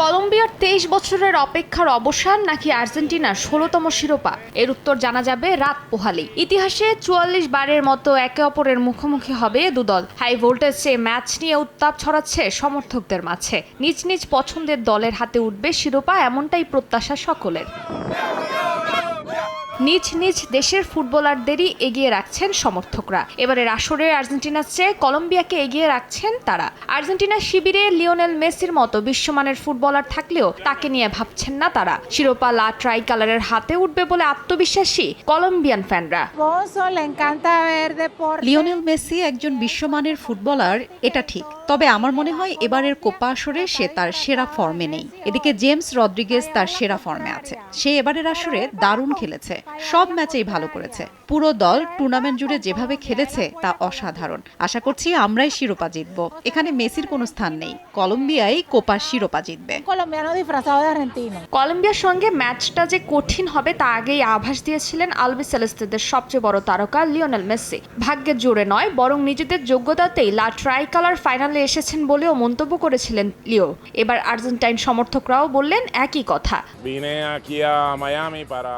কলম্বিয়ার তেইশ বছরের অপেক্ষার অবসান নাকি আর্জেন্টিনার ষোলতম শিরোপা? এর উত্তর জানা যাবে রাত পোহালেই ইতিহাসে চুয়াল্লিশ বারের মতো একে অপরের মুখোমুখি হবে দুদল। হাই ভোল্টেজ সে ম্যাচ নিয়ে উত্তাপ ছড়াচ্ছে সমর্থকদের মাঝে। নিজ নিজ পছন্দের দলের হাতে উঠবে শিরোপা, এমনটাই প্রত্যাশা সকলের। নিজ নিজ দেশের ফুটবলারদেরই এগিয়ে রাখছেন সমর্থকরা। এবারের আসরে আর্জেন্টিনার চেয়ে কলম্বিয়াকে এগিয়ে রাখছেন তারা। আর্জেন্টিনার শিবিরে লিওনেল মেসির মতো বিশ্বমানের ফুটবলার থাকলেও তাকে নিয়ে ভাবছেন না তারা। শিরোপা লা ট্রাই কালারের হাতে উঠবে বলে আত্মবিশ্বাসী কলম্বিয়ান ফ্যানরা. লিওনেল মেসি একজন বিশ্বমানের ফুটবলার, এটা ঠিক। তবে আমার মনে হয় এবারের কোপা আসরে সে তার সেরা ফর্মে নেই। এদিকে জেমস রদ্রিগেজ তার সেরা ফর্মে আছে। সে এবারের আসরে দারুণ খেলেছে। সব ম্যাচেই ভালো করেছে। পুরো দল টুর্নামেন্ট জুড়ে যেভাবে খেলেছে তা অসাধারণ। আশা করছি আমরাই শিরোপা জিতব। এখানে মেসির কোনো স্থান নেই। কলম্বিয়াই কোপার শিরোপা জিতবে. কলম্বিয়ার সঙ্গে ম্যাচটা যে কঠিন হবে তা আগেই আভাস দিয়েছিলেন আলবি সেলেস্তেদের সবচেয়ে বড় তারকা লিওনেল মেসি। ভাগ্যের জোরে নয় বরং নিজেদের যোগ্যতাতেই লা ট্রাই কালার ফাইনালে এসেছেন বলেও মন্তব্য করেছিলেন লিও। এবার আর্জেন্টাইন সমর্থকরাও বললেন একই কথা.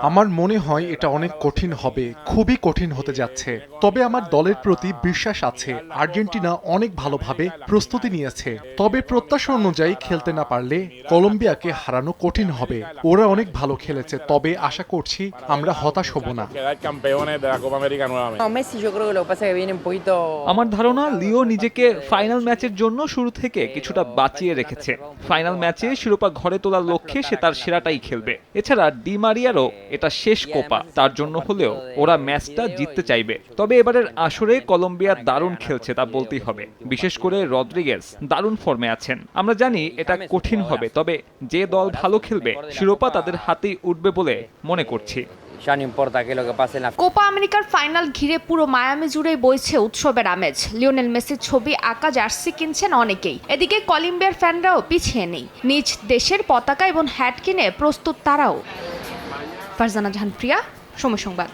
আমার মনে হয় এটা অনেক কঠিন হবে খুবই কঠিন হতে যাচ্ছে। তবে আমার দলের প্রতি বিশ্বাস আছে আর্জেন্টিনা অনেক ভালোভাবে প্রস্তুতি নিয়েছে। তবে প্রত্যাশা অনুযায়ী খেলতে না পারলে কলম্বিয়াকে হারানো কঠিন হবে। ওরা অনেক ভালো খেলেছে তবে আশা করছি আমরা হতাশ হব না. আমার ধারণা লিও নিজেকে ফাইনাল ম্যাচের জন্য শুরু থেকে কিছুটা বাঁচিয়ে রেখেছে। ফাইনাল ম্যাচে শিরোপা ঘরে তোলার লক্ষ্যে সে তার সেরাটাই খেলবে। এছাড়া ডি মারিয়ারও এটা শেষ কোপা। তার জন্য হলেও ওরা ম্যাচটা জিততে চাইবে। তবে এবারের আসরে কলম্বিয়া দারুণ খেলছে তা বলতেই হবে। বিশেষ করে রদ্রিগেজ দারুণ ফর্মে আছেন। আমরা জানি এটা কঠিন হবে তবে যে দল ভালো খেলবে শিরোপা তাদের হাতেই উঠবে বলে মনে করছি। কোপা আমেরিকার ফাইনাল ঘিরে পুরো মায়ামি জুড়ে বইছে উৎসবের আমেজ। লিওনেল মেসির ছবি আঁকা জার্সি কিনছেন অনেকেই। এদিকে কলম্বিয়ার ফ্যানরাও পিছিয়ে নেই। নিজ দেশের পতাকা এবং হ্যাট কিনে প্রস্তুত তারাও। ফারজানা জাহান প্রিয়া সময় সংবাদ।